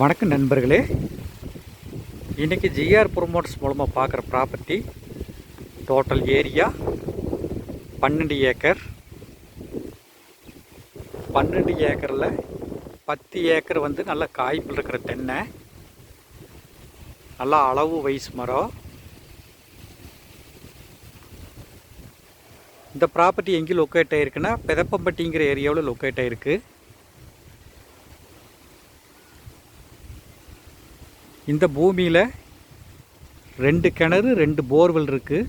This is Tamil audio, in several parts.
வணக்கம் நண்பர்களே. இன்றைக்கி ஜிஆர் ப்ரொமோட்டர்ஸ் மூலமாக பார்க்குற ப்ராப்பர்ட்டி டோட்டல் ஏரியா பன்னெண்டு ஏக்கர். பன்னெண்டு ஏக்கரில் பத்து ஏக்கர் வந்து நல்ல காய்ப்பில் இருக்கிற தென்னை நல்லா அளவு வயசு மரம். இந்த ப்ராப்பர்ட்டி எங்கே லொக்கேட் ஆகிருக்குன்னா பெதப்பம்பட்டிங்கிற ஏரியாவில் லொக்கேட் ஆகிருக்கு இந்த பூமியில் ரெண்டு கிணறு ரெண்டு போர்வெல் இருக்குது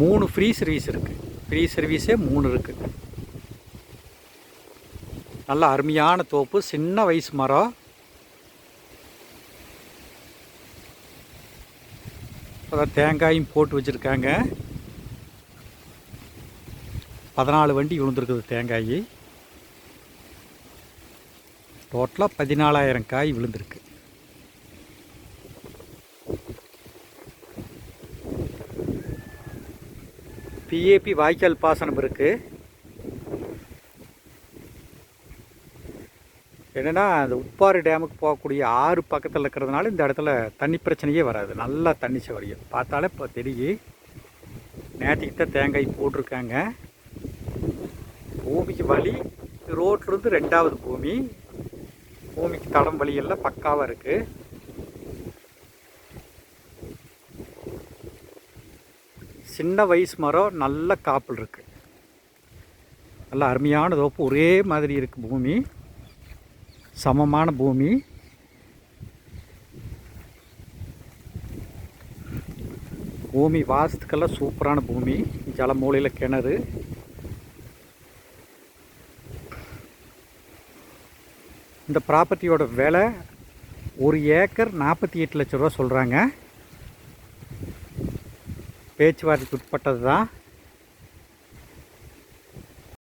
மூணு ஃப்ரீ சர்வீஸ் இருக்குது ஃப்ரீ சர்வீஸே மூணு இருக்குது நல்ல அருமையான தோப்பு சின்ன வயசு மரம். அதான் தேங்காயும் போட்டு வச்சுருக்காங்க. பதினாலு வண்டி விழுந்திருக்குது தேங்காய். டோட்டலாக பதினாலாயிரம் காய் விழுந்திருக்கு. பிஏபி வாய்க்கால் பாசனம் இருக்குது என்னென்னா அந்த உப்பாறு டேமுக்கு போகக்கூடிய ஆறு பக்கத்தில் இருக்கிறதுனால இந்த இடத்துல தண்ணி பிரச்சனையே வராது. நல்லா தண்ணி சவரியும் பார்த்தாலே இப்போ தெரியும் நேற்றுக்கு தான் தேங்காய் போட்டிருக்காங்க. பூமிக்கு வழி ரோட்லேருந்து ரெண்டாவது பூமி. பூமிக்கு தடம் வழியெல்லாம் பக்காவாக இருக்குது சின்ன வயசு மரம் நல்ல காப்பில் இருக்குது நல்ல அருமையான தோப்பு ஒரே மாதிரி இருக்குது பூமி. சமமான பூமி. பூமி வாசத்துக்கெல்லாம் சூப்பரான பூமி. ஜலமூலையில் கிணறு. இந்த ப்ராப்பர்ட்டியோட விலை ஒரு ஏக்கர் நாற்பத்தி எட்டு லட்ச ரூபா சொல்கிறாங்க பேச்சுவார்த்தைக்கு உட்பட்டது தான்